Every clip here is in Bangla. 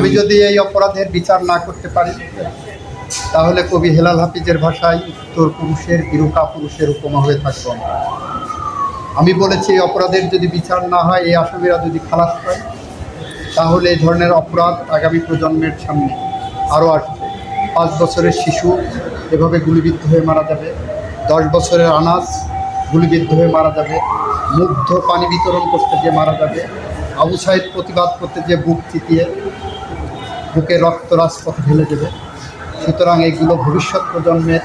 আমি যদি এই অপরাধের বিচার না করতে পারি তাহলে কবি হেলাল হাফিজের ভাষায় উত্তর পুরুষের বিরুকা পুরুষের উপমা হয়ে থাকব আমি। বলেছি এই অপরাধের যদি বিচার না হয় এই আসামিরা যদি খালাস পায় তাহলে এই ধরনের অপরাধ আগামী প্রজন্মের সামনে আরও আসবে। পাঁচ বছরের শিশু এভাবে গুলিবিদ্ধ হয়ে মারা যাবে। দশ বছরের আনাজ গুলিবিদ্ধ হয়ে মারা যাবে। মুগ্ধ পানি বিতরণ করতে গিয়ে মারা যাবে। আবু সাইদ প্রতিবাদ করতে যে বুক চিতিয়ে বুকে রক্ত রাজপথে ঢেলে দেবে। সুতরাং এগুলো ভবিষ্যৎ প্রজন্মের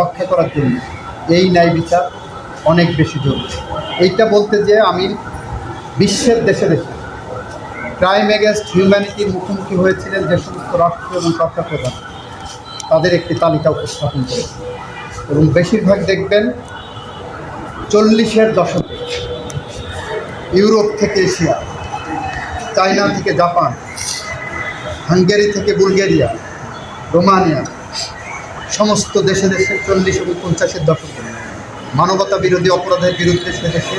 রক্ষা করার জন্য এই ন্যায় বিচার অনেক বেশি জরুরি। এইটা বলতে যে আমি বিশ্বের দেশে দেশে ক্রাইম এগেনস্ট হিউম্যানিটির মুখোমুখি হয়েছিলেন যে সমস্ত রাষ্ট্র এবং সরকার প্রধান তাদের একটি তালিকা উপস্থাপন করে এবং বেশিরভাগ দেখবেন চল্লিশের দশকে ইউরোপ থেকে এশিয়া, চায়না থেকে জাপান হাঙ্গেরি থেকে বুলগেরিয়া, রোমানিয়া, সমস্ত দেশে দেশে চল্লিশ এবং পঞ্চাশের দশকে মানবতা বিরোধী অপরাধের বিরুদ্ধে সে দেশে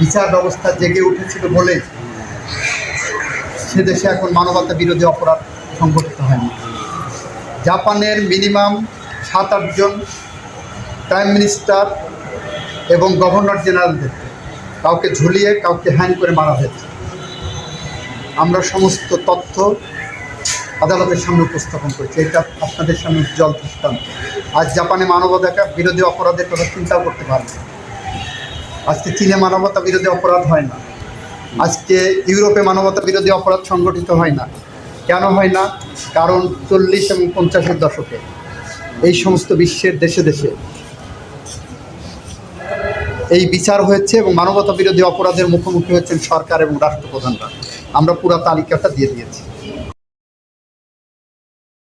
বিচার ব্যবস্থা জেগে উঠেছিল বলে সে দেশে এখন মানবতা বিরোধী অপরাধ সংগঠিত হয়নি। জাপানের মিনিমাম সাত আটজন প্রাইম মিনিস্টার এবং গভর্নর জেনারেলদের কাউকে ঝুলিয়ে, কাউকে হ্যাং করে মারা হয়েছে। আমরা সমস্ত তথ্য আদালতের সামনে উপস্থাপন করেছি। এটা আপনাদের সামনে উজ্জ্বল দৃষ্টান্ত। আজ জাপানে মানবতা বিরোধী অপরাধের কথা চিন্তাও করতে পারবে আজকে চীনে মানবতা বিরোধী অপরাধ হয় না। আজকে ইউরোপে মানবতা বিরোধী অপরাধ সংগঠিত হয় না। কেন হয় না? কারণ চল্লিশ এবং পঞ্চাশের দশকে এই সমস্ত বিশ্বের দেশে দেশে এই বিচার হয়েছে এবং মানবতা বিরোধী অপরাধের মুখোমুখি হয়েছেন সরকার এবং রাষ্ট্রপ্রধানরা। আমরা পুরা তালিকাটা দিয়ে দিয়েছি।